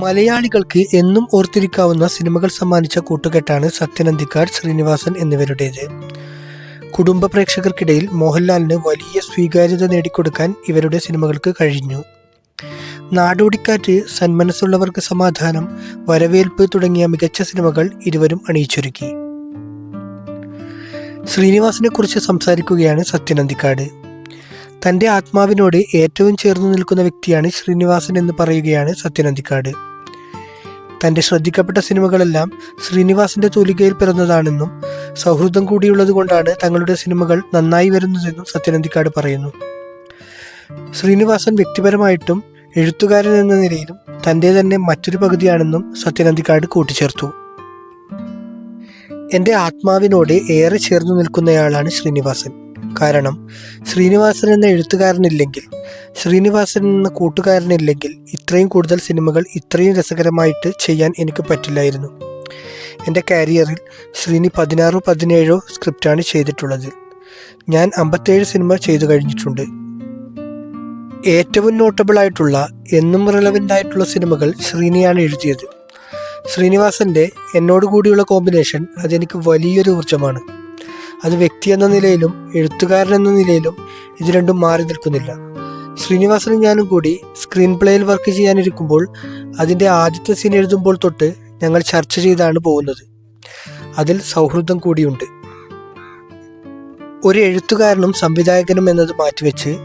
മലയാളികൾക്ക് എന്നും ഓർത്തിരിക്കാവുന്ന സിനിമകൾ സമ്മാനിച്ച കൂട്ടുകെട്ടാണ് സത്യനന്ദിക്കാട് ശ്രീനിവാസൻ എന്നിവരുടേത്. കുടുംബ പ്രേക്ഷകർക്കിടയിൽ മോഹൻലാലിന് വലിയ സ്വീകാര്യത നേടിക്കൊടുക്കാൻ ഇവരുടെ സിനിമകൾക്ക് കഴിഞ്ഞു. നാടോടിക്കാറ്റ് സന്മനസ്സുള്ളവർക്ക് സമാധാനം വരവേൽപ്പ് തുടങ്ങിയ മികച്ച സിനിമകൾ ഇരുവരും അണിയിച്ചൊരുക്കി. ശ്രീനിവാസിനെ കുറിച്ച് സംസാരിക്കുകയാണ് സത്യനന്ദിക്കാട്. തന്റെ ആത്മാവിനോട് ഏറ്റവും ചേർന്ന് നിൽക്കുന്ന വ്യക്തിയാണ് ശ്രീനിവാസൻ എന്ന് പറയുകയാണ് സത്യനന്ദിക്കാട്. തന്റെ ശ്രദ്ധിക്കപ്പെട്ട സിനിമകളെല്ലാം ശ്രീനിവാസിന്റെ തൂലികയിൽ പിറന്നതാണെന്നും സൗഹൃദം കൂടിയുള്ളത് കൊണ്ടാണ് തങ്ങളുടെ സിനിമകൾ നന്നായി വരുന്നതെന്നും സത്യനന്ദിക്കാട് പറയുന്നു. ശ്രീനിവാസൻ വ്യക്തിപരമായിട്ടും എഴുത്തുകാരൻ എന്ന നിലയിലും തന്റെ തന്നെ മറ്റൊരു പകുതിയാണെന്നും സത്യനന്ദിക്കാട് കൂട്ടിച്ചേർത്തു. എന്റെ ആത്മാവിനോട് ഏറെ ചേർന്നു നിൽക്കുന്നയാളാണ് ശ്രീനിവാസൻ. കാരണം ശ്രീനിവാസൻ എന്ന എഴുത്തുകാരനില്ലെങ്കിൽ ശ്രീനിവാസൻ എന്ന കൂട്ടുകാരനില്ലെങ്കിൽ ഇത്രയും കൂടുതൽ സിനിമകൾ ഇത്രയും രസകരമായിട്ട് ചെയ്യാൻ എനിക്ക് പറ്റില്ലായിരുന്നു. എന്റെ കാരിയറിൽ ശ്രീനി പതിനാറോ പതിനേഴോ സ്ക്രിപ്റ്റാണ് ചെയ്തിട്ടുള്ളത്. ഞാൻ അമ്പത്തേഴ് സിനിമ ചെയ്തു കഴിഞ്ഞിട്ടുണ്ട്. ഏറ്റവും നോട്ടബിൾ ആയിട്ടുള്ള എന്നും റിലവന്റ് ആയിട്ടുള്ള സിനിമകൾ ശ്രീനിയാണ് എഴുതിയത്. ശ്രീനിവാസന്റെ എന്നോട് കൂടിയുള്ള കോമ്പിനേഷൻ അതെനിക്ക് വലിയൊരു ഊർജമാണ്. അത് വ്യക്തി എന്ന നിലയിലും എഴുത്തുകാരൻ എന്ന നിലയിലും ഇത് രണ്ടും മാറി നിൽക്കുന്നില്ല. ശ്രീനിവാസനും ഞാനും കൂടി സ്ക്രീൻ പ്ലേയിൽ വർക്ക് ചെയ്യാനിരിക്കുമ്പോൾ അതിന്റെ ആദ്യത്തെ സീൻ എഴുതുമ്പോൾ തൊട്ട് ഞങ്ങൾ ചർച്ച ചെയ്താണ് പോകുന്നത്. അതിൽ സൗഹൃദം കൂടിയുണ്ട്. ഒരു എഴുത്തുകാരനും സംവിധായകനും എന്നത് മാറ്റിവെച്ച്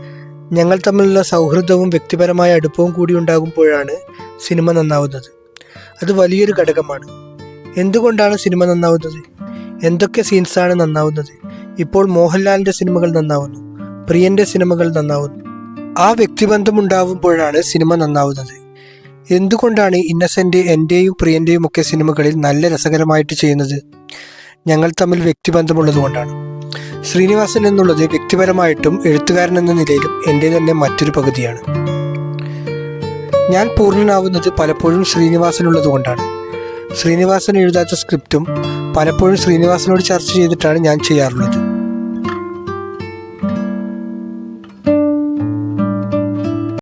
ഞങ്ങൾ തമ്മിലുള്ള സൗഹൃദവും വ്യക്തിപരമായ അടുപ്പവും കൂടി ഉണ്ടാകുമ്പോഴാണ് സിനിമ നന്നാവുന്നത്. അത് വലിയൊരു ഘടകമാണ്. എന്തുകൊണ്ടാണ് സിനിമ നന്നാവുന്നത്? എന്തൊക്കെ സീൻസാണ് നന്നാവുന്നത്? ഇപ്പോൾ മോഹൻലാലിന്റെ സിനിമകൾ നന്നാവുന്നു പ്രിയന്റെ സിനിമകൾ നന്നാവുന്നു. ആ വ്യക്തിബന്ധം ഉണ്ടാവുമ്പോഴാണ് സിനിമ നന്നാവുന്നത്. എന്തുകൊണ്ടാണ് ഇന്നസെന്റ് എന്റെയും പ്രിയന്റെയും ഒക്കെ സിനിമകളിൽ നല്ല രസകരമായിട്ട് ചെയ്യുന്നത്? ഞങ്ങൾ തമ്മിൽ വ്യക്തിബന്ധമുള്ളത് കൊണ്ടാണ്. ശ്രീനിവാസൻ എന്നുള്ളത് വ്യക്തിപരമായിട്ടും എഴുത്തുകാരൻ എന്ന നിലയിലും എന്റെ തന്നെ മറ്റൊരു പകുതിയാണ്. ഞാൻ പൂർണനാവുന്നത് പലപ്പോഴും ശ്രീനിവാസനുള്ളത് കൊണ്ടാണ്. ശ്രീനിവാസൻ എഴുതാത്ത സ്ക്രിപ്റ്റും പലപ്പോഴും ശ്രീനിവാസനോട് ചർച്ച ചെയ്തിട്ടാണ് ഞാൻ ചെയ്യാറുള്ളത്.